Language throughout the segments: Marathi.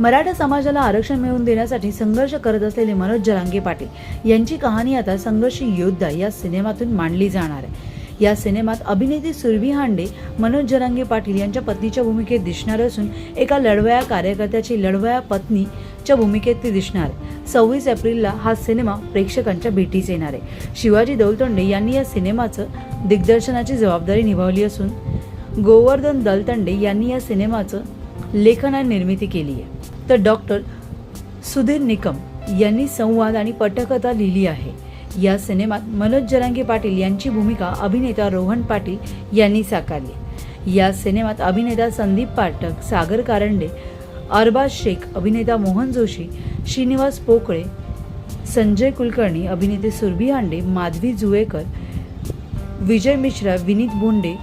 मराठा समाजाला आरक्षण मिळवून देण्यासाठी संघर्ष करत असलेले मनोज जरांगे पाटील यांची कहाणी आता संघर्ष योद्धा या सिनेमातून मांडली जाणार आहे. या सिनेमात अभिनेत्री सुरभी हांडे मनोज जरांगे पाटील यांच्या पत्नीच्या भूमिकेत दिसणार असून एका लढवया कार्यकर्त्याची लढवया पत्नीच्या भूमिकेत ती दिसणार. सव्वीस एप्रिलला हा सिनेमा प्रेक्षकांच्या भेटीस येणार आहे. शिवाजी दौलतोंडे यांनी या सिनेमाचं दिग्दर्शनाची जबाबदारी निभावली असून गोवर्धन दलतंडे यांनी या सिनेमाचं लेखन आणि निर्मिती केली आहे. तर डॉक्टर सुधीर निकम यांनी संवाद आणि पटकथा लिहिली आहे. या सिनेमात मनोज जरांगे पाटील यांची भूमिका अभिनेता रोहन पाटील यांनी साकारली. या सिनेमात अभिनेता संदीप पाठक सागर कारंडे अरबाज शेख अभिनेता मोहन जोशी श्रीनिवास पोकळे संजय कुलकर्णी अभिनेते सुरभी हांडे माधवी जुवेकर विजय मिश्रा विनीत बोंडे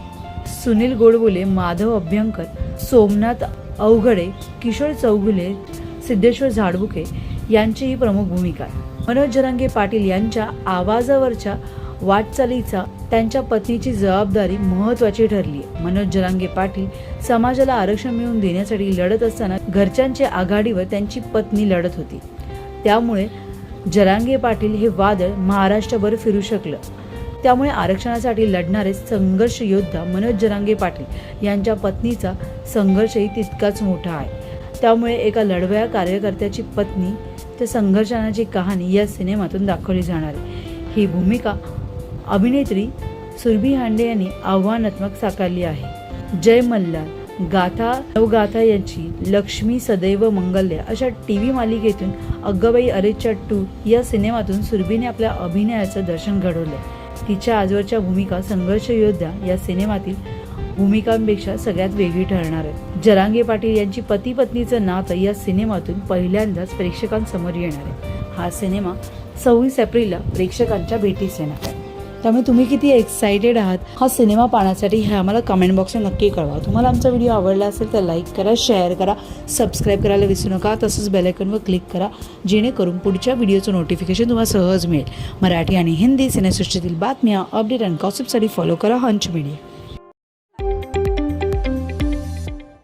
सुनील गोडबोले माधव अभ्यंकर सोमनाथ अवघडे किशोर चौगुले सिद्धेश्वर झाडबुके यांची ही प्रमुख भूमिका आहे. मनोज जरांगे पाटील यांच्या आवाजावरच्या वाटचालीचा त्यांच्या पत्नीची जबाबदारी महत्वाची ठरली आहे. मनोज जरांगे पाटील समाजाला आरक्षण मिळवून देण्यासाठी लढत असताना घरच्यांच्या आघाडीवर त्यांची पत्नी लढत होती. त्यामुळे जरांगे पाटील हे वादळ महाराष्ट्रभर फिरू शकलं. त्यामुळे आरक्षणासाठी लढणारे संघर्ष योद्धा मनोज जरांगे पाटील यांच्या पत्नीचा संघर्षही तितकाच मोठा आहे. त्यामुळे एका लढवया कार्यकर्त्याची पत्नी त्या संघर्षाची कहाणी या सिनेमातून दाखवली जाणार आहे. ही भूमिका अभिनेत्री सुरभी हांडे यांनी आव्हानात्मक साकारली आहे. जय मल्हार गाथा नवगाथा यांची लक्ष्मी सदैव मंगल्य अशा टी व्ही मालिकेतून अग्गबाई अरेच्या टू या सिनेमातून सुरभीने आपल्या अभिनयाचं दर्शन घडवलं तिच्या आजवरच्या भूमिका संघर्ष योद्धा या सिनेमातील भूमिकांपेक्षा सगळ्यात वेगळी ठरणार आहे जरांगे पाटील यांची पती पत्नीचं नातं या सिनेमातून पहिल्यांदाच प्रेक्षकांसमोर येणार आहे. हा सिनेमा सव्वीस एप्रिलला प्रेक्षकांच्या भेटीस येणार आहे. त्यामुळे तुम्ही किती एक्सायटेड आहात? हा सिनेमा पाहण्यासाठी हे आम्हाला कमेंट बॉक्सला नक्की कळवा. तुम्हाला आमचा व्हिडिओ आवडला असेल तर लाईक करा शेअर करा सबस्क्राईब करायला विसरू नका. तसंच बेलायकनवर क्लिक करा जेणेकरून पुढच्या व्हिडिओचं नोटिफिकेशन तुम्हाला सहज मिळेल. मराठी आणि हिंदी सिनेसृष्टीतील बातम्या अपडेट आणि गॉसिपसाठी फॉलो करा हंच मीडिया